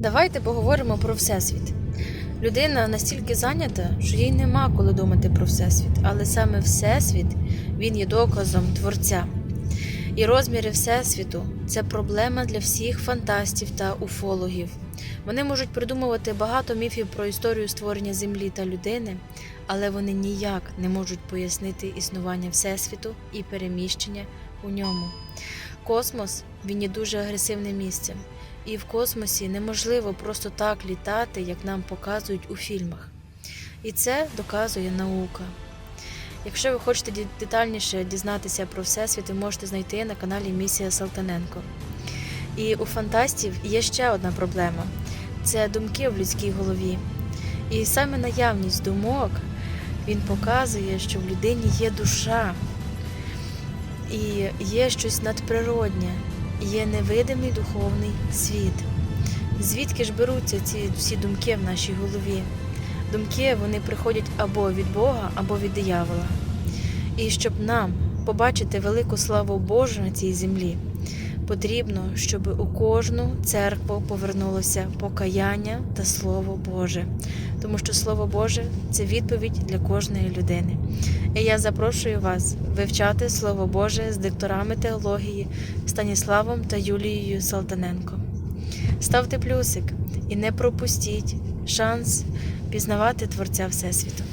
Давайте поговоримо про Всесвіт. Людина настільки зайнята, що їй нема коли думати про Всесвіт, але саме Всесвіт він є доказом Творця. І розміри Всесвіту це проблема для всіх фантастів та уфологів. Вони можуть придумувати багато міфів про історію створення Землі та людини, але вони ніяк не можуть пояснити існування Всесвіту і переміщення у ньому. Космос він є дуже агресивним місцем, і в космосі неможливо просто так літати, як нам показують у фільмах. І це доказує наука. Якщо ви хочете детальніше дізнатися про Всесвіт, ви можете знайти на каналі Місія Салтаненко. І у фантастів є ще одна проблема це думки в людській голові. І саме наявність думок він показує, що в людині є душа, і є щось надприроднє, є невидимий духовний світ. Звідки ж беруться ці всі думки в нашій голові? Думки вони приходять або від Бога, або від диявола. І щоб нам побачити велику славу Божу на цій землі, потрібно, щоб у кожну церкву повернулося покаяння та Слово Боже, тому що Слово Боже це відповідь для кожної людини. І я запрошую вас вивчати Слово Боже з дикторами теології Станіславом та Юлією Салтаненко. Ставте плюсик і не пропустіть шанс пізнавати Творця Всесвіту.